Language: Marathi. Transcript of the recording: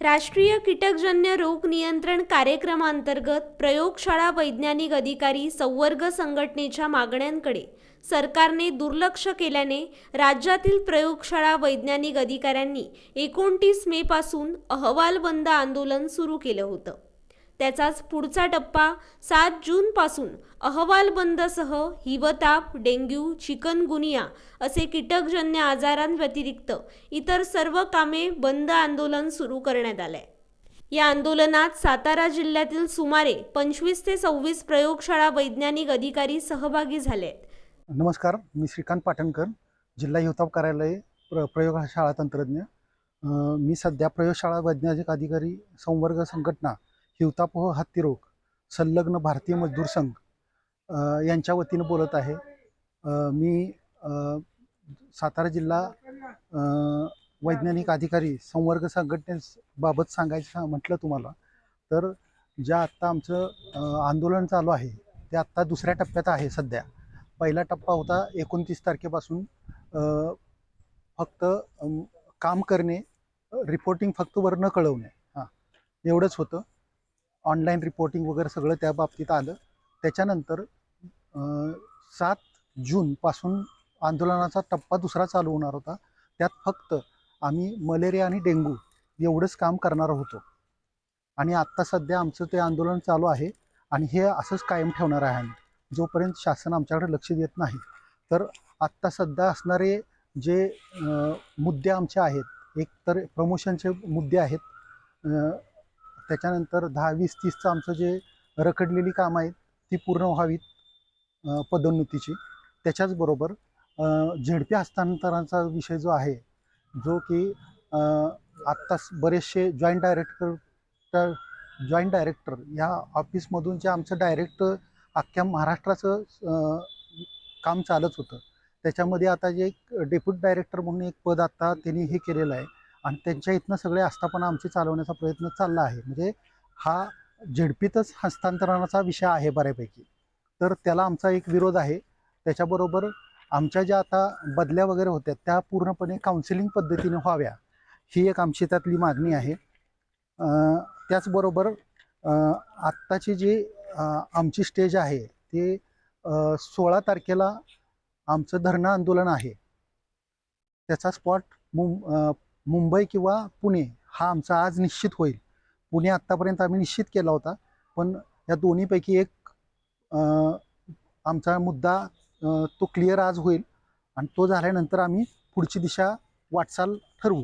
राष्ट्रीय कीटकजन्य रोग नियंत्रण कार्यक्रमांतर्गत प्रयोगशाळा वैज्ञानिक अधिकारी संवर्ग संघटनेच्या मागण्यांकडे सरकारने दुर्लक्ष केल्याने राज्यातील प्रयोगशाळा वैज्ञानिक अधिकाऱ्यांनी एकोणतीस मे पासून अहवाल बंद आंदोलन सुरू केलं होतं. त्याचाच पुढचा टप्पा सात जूनपासून अहवाल बंदसह हिवताप डेंग्यू चिकनगुनिया असे कीटकजन्य आजारांव्यतिरिक्त इतर सर्व कामे बंद आंदोलन सुरू करण्यात आलंय. या आंदोलनात सातारा जिल्ह्यातील सुमारे पंचवीस ते सव्वीस प्रयोगशाळा वैज्ञानिक अधिकारी सहभागी झाले आहेत नमस्कार मी श्रीकांत पाटणकर जिल्हा हिवताप कार्यालय प्र प्रयोगशाळा तंत्रज्ञ. मी सध्या प्रयोगशाळा वैज्ञानिक अधिकारी संवर्ग संघटना हिवतापोह हत्तीरोग संलग्न भारतीय मजदूर संघ यांच्या वतीनं बोलत आहे. मी सातारा जिल्हा वैज्ञानिक अधिकारी संवर्ग संघटनेबाबत सांगायचं म्हटलं तुम्हाला तर ज्या आत्ता आमचं आंदोलन चालू आहे ते आत्ता दुसऱ्या टप्प्यात आहे सध्या. पहिला टप्पा होता एकोणतीस तारखेपासून फक्त काम करणे रिपोर्टिंग फक्त वर न कळवणे. हां एवढंच होतं. ऑनलाईन रिपोर्टिंग वगैरे सगळं त्या बाबतीत आलं. त्याच्यानंतर सात जूनपासून आंदोलनाचा टप्पा दुसरा चालू होणार होता. त्यात फक्त आम्ही मलेरिया आणि डेंगू एवढंच काम करणार होतो. आणि आत्ता सध्या आमचं ते आंदोलन चालू आहे आणि हे असंच कायम ठेवणार आहे आम्ही. जोपर्यंत शासन आमच्याकडे लक्ष देत नाही तर आत्ता सध्या असणारे जे मुद्दे आमचे आहेत एक तर प्रमोशनचे मुद्दे आहेत त्याच्यानंतर दहा वीस तीसचं आमचं जे रखडलेली कामं आहेत ती पूर्ण व्हावीत पदोन्नतीची. त्याच्याचबरोबर झेडपी हस्तांतरणाचा विषय जो आहे जो की आत्ताच बरेचसे जॉईंट डायरेक्टर जॉईंट डायरेक्टर या ऑफिसमधून जे आमचं डायरेक्ट अख्ख्या महाराष्ट्राचं काम चालत होतं. त्याच्यामध्ये आता जे एक डेप्युटी डायरेक्टर म्हणून एक पद आता त्यांनी हे केलेलं आहे. आणि त्यांच्या इथनं सगळे आस्थापना आमची चालवण्याचा प्रयत्न चालला आहे. म्हणजे हा झेडपीतच हस्तांतरणाचा विषय आहे बऱ्यापैकी. तर त्याला आमचा एक विरोध आहे. त्याच्याबरोबर आमच्या ज्या आता बदल्या वगैरे होत्या त्या पूर्णपणे काउन्सिलिंग पद्धतीने व्हाव्या ही एक आमची त्यातली मागणी आहे. त्याचबरोबर आत्ताची जी आमची स्टेज आहे ते सोळा तारखेला आमचं धरणं आंदोलन आहे. त्याचा स्पॉट मुं मुंबई किंवा पुणे हा आमचा आज निश्चित होईल. पुणे आत्तापर्यंत आम्ही निश्चित केला होता. पण या दोन्हीपैकी एक आमचा मुद्दा तो क्लिअर आज होईल. आणि तो झाल्यानंतर आम्ही पुढची दिशा वाटचाल ठरवू.